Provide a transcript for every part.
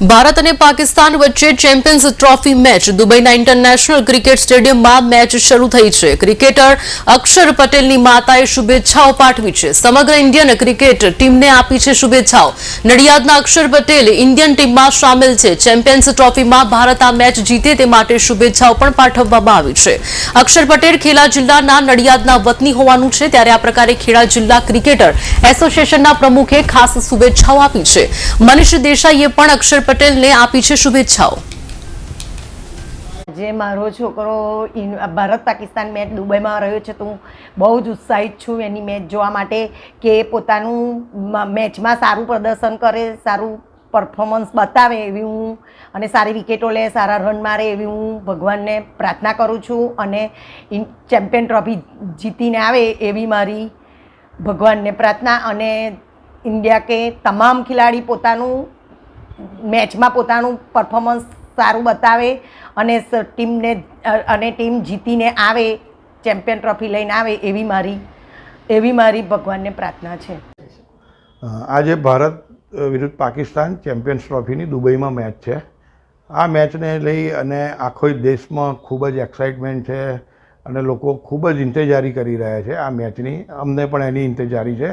ભારત અને પાકિસ્તાન વચ્ચે champions trophy match. દુબઈના ઇન્ટરનેશનલ ક્રિકેટ સ્ટેડિયમમાં મેચ શરૂ થઈ છે. ક્રિકેટર અક્ષર પટેલની માતાએ શુભેચ્છાઓ પાઠવી છે. સમગ્ર ઇન્ડિયન ક્રિકેટ ટીમને આપી છે શુભેચ્છાઓ. નડિયાદના અક્ષર પટેલ ઇન્ડિયન ટીમમાં સામેલ છે. ચેમ્પિયન્સ ટ્રોફીમાં ભારત આ મેચ જીતે તે માટે શુભેચ્છાઓ પણ પાઠવવામાં આવી છે. અક્ષર પટેલ ખેડા જિલ્લાના નડિયાદના વતની હોવાનું છે. ત્યારે આ પ્રકારે ખેડા જિલ્લા ક્રિકેટર એસોસિએશનના પ્રમુખે ખાસ શુભેચ્છાઓ આપી છે. મનીષ દેસાઈએ પણ અક્ષર પટેલને આપી છે શુભેચ્છાઓ. જે મારો છોકરો ભારત પાકિસ્તાન મેચ દુબઈમાં રહ્યો છે તો હું બહુ જ ઉત્સાહિત છું એની મેચ જોવા માટે કે પોતાનું મેચમાં સારું પ્રદર્શન કરે, સારું પરફોર્મન્સ બતાવે એવી હું અને સારી વિકેટો લે, સારા રન મારે એવી હું ભગવાનને પ્રાર્થના કરું છું અને ચેમ્પિયન ટ્રોફી જીતીને આવે એવી મારી ભગવાનને પ્રાર્થના અને ઇન્ડિયા કે તમામ ખેલાડી પોતાનું મેચમાં પોતાનું પરફોર્મન્સ સારું બતાવે અને ટીમને અને ટીમ જીતીને આવે, ચેમ્પિયન ટ્રોફી લઈને આવે એવી મારી એવી મારી ભગવાનને પ્રાર્થના છે. આજે ભારત વિરુદ્ધ પાકિસ્તાન ચેમ્પિયન્સ ટ્રોફીની દુબઈમાં મેચ છે. આ મેચને લઈ અને આખો દેશમાં ખૂબ જ એક્સાઇટમેન્ટ છે અને લોકો ખૂબ જ ઇંતજારી કરી રહ્યા છે આ મેચની. અમને પણ એની ઇંતજારી છે.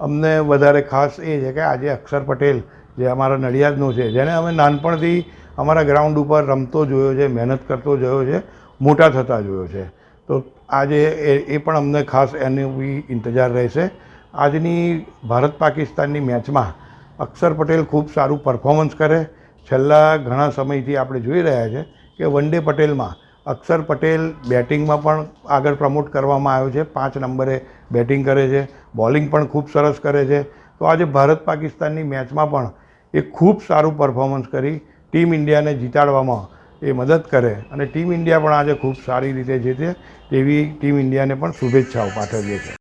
અમને વધારે ખાસ એ છે કે આજે અક્ષર પટેલ જે અમારા નડિયાદનો છે, જેને અમે નાનપણથી અમારા ગ્રાઉન્ડ ઉપર રમતો જોયો છે, મહેનત કરતો જોયો છે, મોટા થતા જોયો છે. તો આજે એ પણ અમને ખાસ એની બી ઇંતજાર રહેશે. આજની ભારત પાકિસ્તાનની મેચમાં અક્ષર પટેલ ખૂબ સારું પરફોર્મન્સ કરે. છેલ્લા ઘણા સમયથી આપણે જોઈ રહ્યા છે કે વન ડે પટેલમાં અક્ષર પટેલ બેટિંગમાં પણ આગળ પ્રમોટ કરવામાં આવ્યો છે. પાંચ નંબરે બેટિંગ કરે છે. બોલિંગ પણ ખૂબ સરસ કરે છે. તો આજે ભારત પાકિસ્તાનની મેચમાં પણ એ ખૂબ સારું પરફોર્મન્સ કરી ટીમ ઇન્ડિયાને જીતાડવામાં એ મદદ કરે. અને ટીમ ઇન્ડિયા પણ આજે ખૂબ સારી રીતે જીતે તેવી ટીમ ઇન્ડિયાને પણ શુભેચ્છાઓ પાઠવીએ છીએ.